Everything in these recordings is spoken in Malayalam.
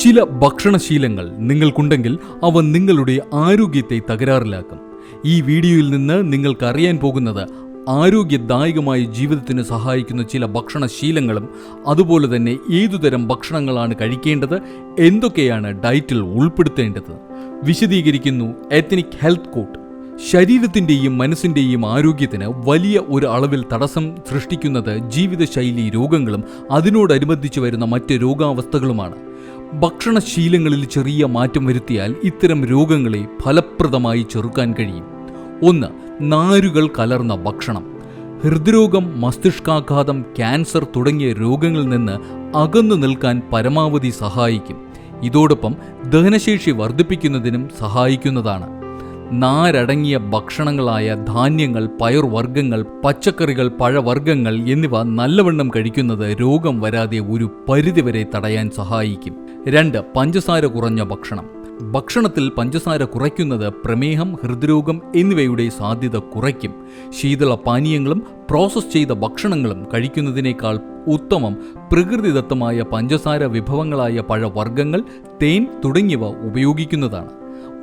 ചില ഭക്ഷണശീലങ്ങൾ നിങ്ങൾക്കുണ്ടെങ്കിൽ അവ നിങ്ങളുടെ ആരോഗ്യത്തെ തകരാറിലാക്കും. ഈ വീഡിയോയിൽ നിന്ന് നിങ്ങൾക്ക് അറിയാൻ പോകുന്നത് ആരോഗ്യദായകമായ ജീവിതത്തിന് സഹായിക്കുന്ന ചില ഭക്ഷണശീലങ്ങളും അതുപോലെ തന്നെ ഏതുതരം ഭക്ഷണങ്ങളാണ് കഴിക്കേണ്ടത് എന്തൊക്കെയാണ് ഡയറ്റിൽ ഉൾപ്പെടുത്തേണ്ടത്. വിശദീകരിക്കുന്നു എത്നിക് ഹെൽത്ത് കോട്ട് ശരീരത്തിന്റെയും മനസ്സിന്റെയും ആരോഗ്യത്തിന് വലിയ ഒരു അളവിൽ തടസ്സം സൃഷ്ടിക്കുന്നത് ജീവിതശൈലി രോഗങ്ങളും അതിനോടനുബന്ധിച്ച് വരുന്ന മറ്റ് രോഗാവസ്ഥകളുമാണ്. ഭക്ഷണശീലങ്ങളിൽ ചെറിയ മാറ്റം വരുത്തിയാൽ ഇത്തരം രോഗങ്ങളെ ഫലപ്രദമായി ചെറുക്കാൻ കഴിയും. ഒന്ന് നാരുകൾ കലർന്ന ഭക്ഷണം. ഹൃദ്രോഗം മസ്തിഷ്കാഘാതം ക്യാൻസർ തുടങ്ങിയ രോഗങ്ങളിൽ നിന്ന് അകന്നു നിൽക്കാൻ പരമാവധി സഹായിക്കും. ഇതോടൊപ്പം ദഹനശേഷി വർദ്ധിപ്പിക്കുന്നതിനും സഹായിക്കുന്നതാണ്. നാരടങ്ങിയ ഭക്ഷണങ്ങളായ ധാന്യങ്ങൾ പയർവർഗങ്ങൾ പച്ചക്കറികൾ പഴവർഗങ്ങൾ എന്നിവ നല്ലവണ്ണം കഴിക്കുന്നത് രോഗം വരാതെ ഒരു പരിധിവരെ തടയാൻ സഹായിക്കും. രണ്ട് പഞ്ചസാര കുറഞ്ഞ ഭക്ഷണം. ഭക്ഷണത്തിൽ പഞ്ചസാര കുറയ്ക്കുന്നത് പ്രമേഹം ഹൃദ്രോഗം എന്നിവയുടെ സാധ്യത കുറയ്ക്കും. ശീതള പാനീയങ്ങളും പ്രോസസ് ചെയ്ത ഭക്ഷണങ്ങളും കഴിക്കുന്നതിനേക്കാൾ ഉത്തമം പ്രകൃതിദത്തമായ പഞ്ചസാര വിഭവങ്ങളായ പഴവർഗങ്ങൾ തേൻ തുടങ്ങിയവ ഉപയോഗിക്കുന്നതാണ്.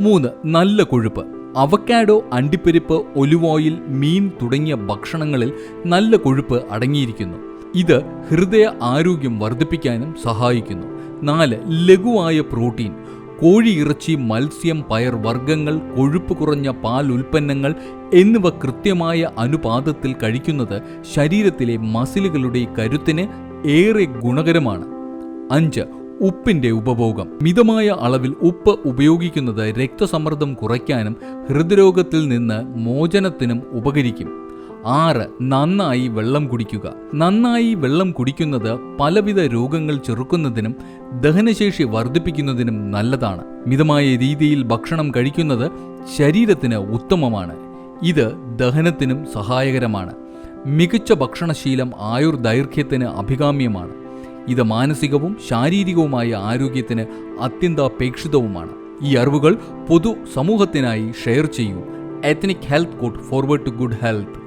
മൂന്ന് നല്ല കൊഴുപ്പ്. അവക്കാഡോ അണ്ടിപ്പരിപ്പ് ഒലിവ് ഓയിൽ മീൻ തുടങ്ങിയ ഭക്ഷണങ്ങളിൽ നല്ല കൊഴുപ്പ് അടങ്ങിയിരിക്കുന്നു. ഇത് ഹൃദയ ആരോഗ്യം വർദ്ധിപ്പിക്കാനും സഹായിക്കുന്നു. നാല് ലഘുവായ പ്രോട്ടീൻ. കോഴി ഇറച്ചി മത്സ്യം പയർ വർഗങ്ങൾ കൊഴുപ്പ് കുറഞ്ഞ പാൽ ഉൽപ്പന്നങ്ങൾ എന്നിവ കൃത്യമായ അനുപാതത്തിൽ കഴിക്കുന്നത് ശരീരത്തിലെ മസിലുകളുടെ കരുത്തിന് ഏറെ ഗുണകരമാണ്. അഞ്ച് ഉപ്പിന്റെ ഉപഭോഗം. മിതമായ അളവിൽ ഉപ്പ് ഉപയോഗിക്കുന്നത് രക്തസമ്മർദ്ദം കുറയ്ക്കാനും ഹൃദ്രോഗത്തിൽ നിന്ന് മോചനത്തിനും ഉപകരിക്കും. ആറ് നന്നായി വെള്ളം കുടിക്കുക. നന്നായി വെള്ളം കുടിക്കുന്നത് പലവിധ രോഗങ്ങൾ ചെറുക്കുന്നതിനും ദഹനശേഷി വർദ്ധിപ്പിക്കുന്നതിനും നല്ലതാണ്. മിതമായ രീതിയിൽ ഭക്ഷണം കഴിക്കുന്നത് ശരീരത്തിന് ഉത്തമമാണ്. ഇത് ദഹനത്തിനും സഹായകരമാണ്. മികച്ച ഭക്ഷണശീലം ആയുർ ദൈർഘ്യത്തിന് അഭികാമ്യമാണ്. ഇത് മാനസികവും ശാരീരികവുമായ ആരോഗ്യത്തിന് അത്യന്താപേക്ഷിതവുമാണ്. ഈ അറിവുകൾ പൊതു സമൂഹത്തിനായി ഷെയർ ചെയ്യൂ. Ethnic health code forward to good health